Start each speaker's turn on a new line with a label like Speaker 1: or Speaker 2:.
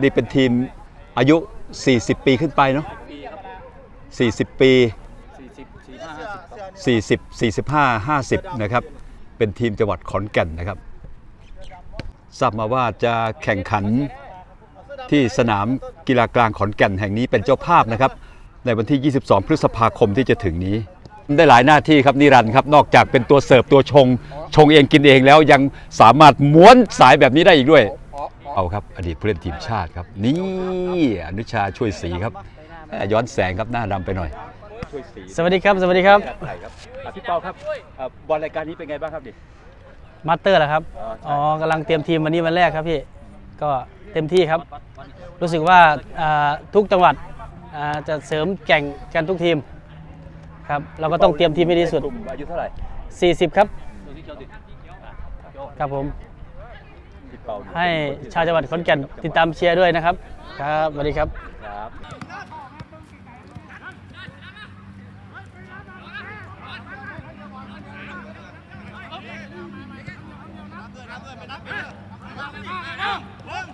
Speaker 1: นี่เป็นทีมอายุ 40 ปีขึ้นไปเนาะ40 ปี 40 45 50 นะครับ เป็นทีมจังหวัดขอนแก่นนะครับ ทราบมาว่าจะแข่งขันที่สนามกีฬากลางขอนแก่นแห่งนี้เป็นเจ้าภาพนะครับ ในวันที่ 22 พฤษภาคมที่จะถึงนี้ ได้หลายหน้าที่ครับนิรันดร์ครับ นอกจากเป็นตัวเสิร์ฟตัวชง ชงเองกินเองแล้วยังสามารถม้วนสายแบบนี้ได้อีกด้วย เอาครับอดีตผู้เล่นทีมชาติครับ นี่อนุชาช่วยสีครับแหม่ย้อนแสงครับหน้าดำไปหน่อย ช่วยสี
Speaker 2: สวัสดีครับ สวัสดีครับ
Speaker 1: ใช่ครับอะพี่เปาครับอะบอลรายการนี้เป็นไงบ้างครับดิ
Speaker 2: มาสเตอร์เหรอครับ
Speaker 1: อ๋อใช่
Speaker 2: อ๋อกำลังเตรียมทีมวันนี้วันแรกครับพี่ก็เต็มที่ครับ รู้สึกว่าอ่าทุกจังหวัดอ่าจะเสริมแข่งกันทุกทีมครับเราก็ต้องเตรียมทีมให้ดีที่สุด
Speaker 1: กลุ่มอายุเท่าไหร่
Speaker 2: 40 ครับครับผม
Speaker 1: พี่เปา
Speaker 2: ให้ชาวจังหวัดขอนแก่นติดตามเชียร์ด้วยนะครับ ครับสวัสดีครับ
Speaker 1: ครับ
Speaker 3: เ